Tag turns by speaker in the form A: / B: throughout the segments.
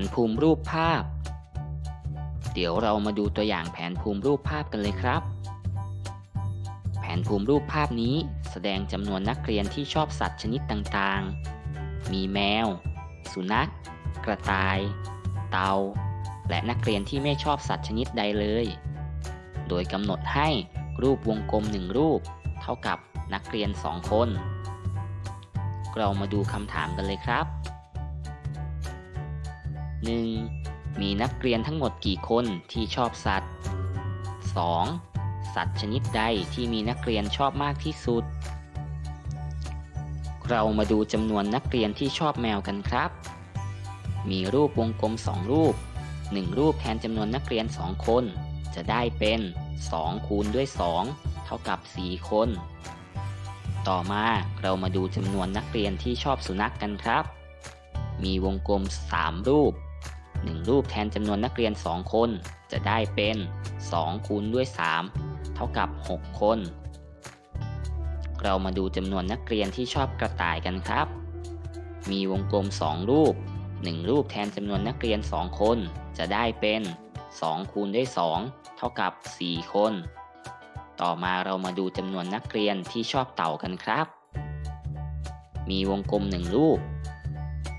A: นภูมิรูปภาพ เดี๋ยวเรามาดูตัวอย่างแผนภูมิรูปภาพกันเลยครับ แผนภูมิรูปภาพนี้แสดงจำนวนนักเรียนที่ชอบสัตว์ชนิดต่างๆ มีแมว สุนัข กระต่าย เต่าและนักเรียนที่ไม่ชอบสัตว์ชนิดใดเลย โดยกำหนดให้รูปวงกลมหนึ่งรูป เท่ากับนักเรียนสองคน เรามาดูคำถามกันเลยครับ 1. มีนักเรียนทั้งหมดกี่คนที่ชอบสัตว์ 2. สัตว์ชนิดใดที่มีนักเรียนชอบมากที่สุด เรามาดูจำนวนนักเรียนที่ชอบแมวกันครับ มีรูปวงกลม 2 รูป 1 รูปแทนจำนวนนักเรียน 2 คน จะได้เป็น 2 คูณด้วย 2 เท่ากับ 4 คน ต่อมาเรามาดูจำนวนนักเรียนที่ชอบสุนัขกกันครับมีวงกลม 3 รูป 1 รูปแทนจำนวนนักเรียน 2 คนจะได้เป็น 2 คูณด้วย 3 เท่ากับ 6 คน เรามาดูจำนวนนักเรียนที่ชอบกระต่ายกันครับ มีวงกลม 2 รูป 1 รูปแทนจำนวนนักเรียน 2 คนจะได้เป็น 2 คูณด้วย 2 เท่ากับ 4 คน ต่อมาเรามาดูจำนวนนักเรียนที่ชอบเต่ากันครับ มีวงกลม 1 รูป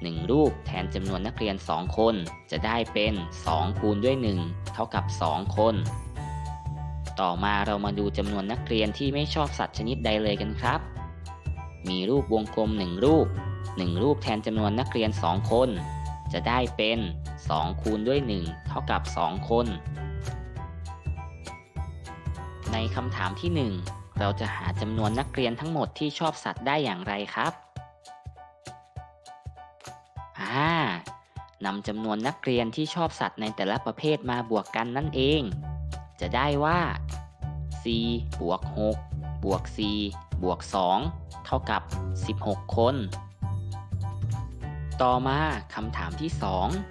A: 1 รูปแทนจำนวนนักเรียน 2 คน จะได้เป็น 2 คูณด้วย 1 เท่ากับ 2 คน ต่อมาเรามาดูจำนวนนักเรียนที่ไม่ชอบสัตว์ชนิดใดเลยกันครับ มีรูปวงกลม 1 รูป 1 รูปแทนจำนวนนักเรียน 2 คน จะได้เป็น 2 คูณด้วย 1 เท่ากับ 2 คน ในคำถามที่ 1 เราจะหาจำนวนนักเรียนทั้งหมดที่ชอบสัตว์ได้อย่างไรครับ อ่านำจำนวนนักเรียนที่ชอบสัตว์ในแต่ละประเภทมาบวกกันนั่นเอง จะได้ว่า4บวก6บวก4บวก 2 เท่ากับ 16 คน ต่อมาคำถามที่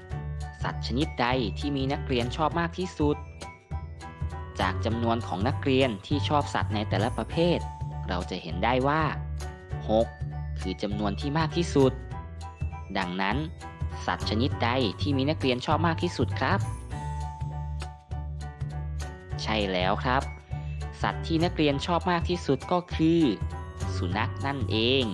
A: 2 สัตว์ชนิดใดที่มีนักเรียนชอบมากที่สุด จากจำนวนของนักเรียนที่ชอบสัตว์ในแต่ละประเภท เราจะเห็นได้ว่า 6 คือจำนวนที่มากที่สุด ดังนั้น สัตว์ชนิดใดที่มีนักเรียนชอบมากที่สุดครับ ใช่แล้วครับ สัตว์ที่นักเรียนชอบมากที่สุดก็คือ สุนัขนั่นเอง